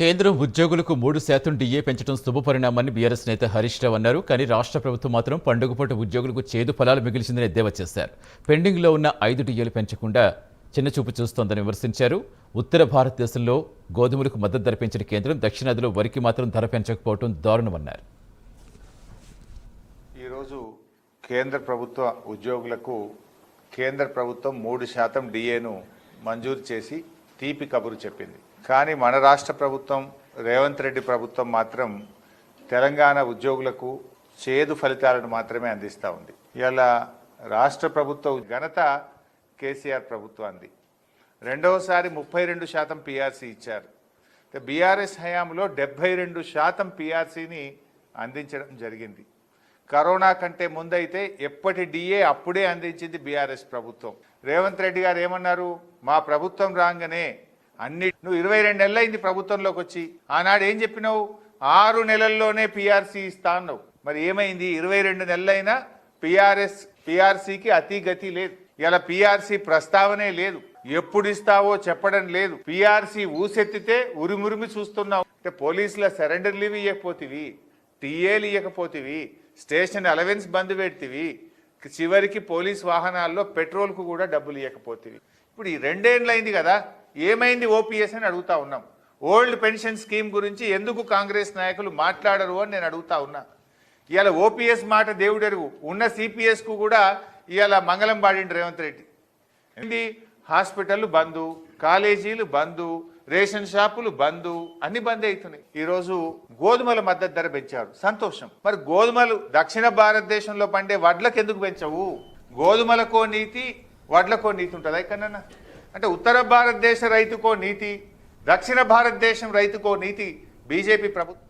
కేంద్రం ఉద్యోగులకు మూడు శాతం డిఏ పెంచడం శుభపరిణామాన్ని బీఆర్ఎస్ నేత హరీష్ రావు అన్నారు. కానీ రాష్ట్ర ప్రభుత్వం మాత్రం పండుగ పూట ఉద్యోగులకు చేదు ఫలాలు మిగిల్చిందని ఎద్దేవా చేశారు. పెండింగ్లో ఉన్న ఐదు డిఏలు పెంచకుండా చిన్నచూపు చూస్తోందని విమర్శించారు. ఉత్తర భారతదేశంలో గోధుమలకు మద్దతు ధర పెంచిన కేంద్రం దక్షిణాదిలో వరికి మాత్రం ధర పెంచకపోవడం దారుణమన్నారు. ఈరోజు కేంద్ర ప్రభుత్వ ఉద్యోగులకు కేంద్ర ప్రభుత్వం మూడు శాతం డిఏను మంజూరు చేసి తీపి కబురు చెప్పింది. కానీ మన రాష్ట్ర ప్రభుత్వం రేవంత్ రెడ్డి ప్రభుత్వం మాత్రం తెలంగాణ ఉద్యోగులకు చేదు ఫలితాలను మాత్రమే అందిస్తూ ఉంది. ఇలా రాష్ట్ర ప్రభుత్వ ఘనత కేసీఆర్ ప్రభుత్వాన్ని రెండవసారి ముప్పై రెండు శాతం పిఆర్సీ ఇచ్చారు. బీఆర్ఎస్ హయాంలో డెబ్బై రెండు శాతం పిఆర్సీని అందించడం జరిగింది. కరోనా కంటే ముందైతే ఎప్పటి డిఏ అప్పుడే అందించింది బీఆర్ఎస్ ప్రభుత్వం. రేవంత్ రెడ్డి గారు ఏమన్నారు? మా ప్రభుత్వం రాగానే అన్ని నువ్వు ఇరవై రెండు నెలలు అయింది ప్రభుత్వంలోకి వచ్చి. ఆనాడు ఏం చెప్పినావు? ఆరు నెలల్లోనే పిఆర్సీ ఇస్తా అన్నావు. మరి ఏమైంది? ఇరవై రెండు నెలలైనా పిఆర్ఎస్ పిఆర్సీకి అతి గతి లేదు. ఇలా పిఆర్సీ ప్రస్తావనే లేదు. ఎప్పుడు ఇస్తావో చెప్పడం లేదు. పిఆర్సీ ఊసెత్తితే ఉరిమురిమి చూస్తున్నావు. అంటే పోలీసుల సరెండర్ లీవ్ ఇవ్వకపోతివి టీఏలు ఇవ్వకపోతివి స్టేషన్ అలవెన్స్ బంద్ పెడితివి చివరికి పోలీస్ వాహనాల్లో పెట్రోల్కు కూడా డబ్బులు ఇవ్వకపోతివి ఇప్పుడు ఈ రెండేళ్ళు అయింది కదా ఏమైంది ఓపీఎస్ అని అడుగుతా ఉన్నాం. ఓల్డ్ పెన్షన్ స్కీమ్ గురించి ఎందుకు కాంగ్రెస్ నాయకులు మాట్లాడరు అని నేను అడుగుతా ఉన్నా. ఇవాళ ఓపీఎస్ మాట దేవుడెరుగు. ఉన్న సిపిఎస్కు కూడా ఇవాళ మంగళం పాడిండు రేవంత్ రెడ్డి. ఏంది? హాస్పిటల్ బంద్ కాలేజీలు బంధు రేషన్ షాపులు బందు అన్ని బంద్ అవుతున్నాయి ఈరోజు గోధుమల మద్దతు ధర పెంచారు. సంతోషం. మరి గోధుమలు దక్షిణ భారతదేశంలో పండే వడ్లకు ఎందుకు పెంచవు గోధుమలకో నీతి వడ్లకో నీతి ఉంటుందా ఇక్కడన్నా అంటే ఉత్తర భారతదేశ రైతుకో నీతి దక్షిణ భారతదేశం రైతుకో నీతి బీజేపీ ప్రభుత్వం.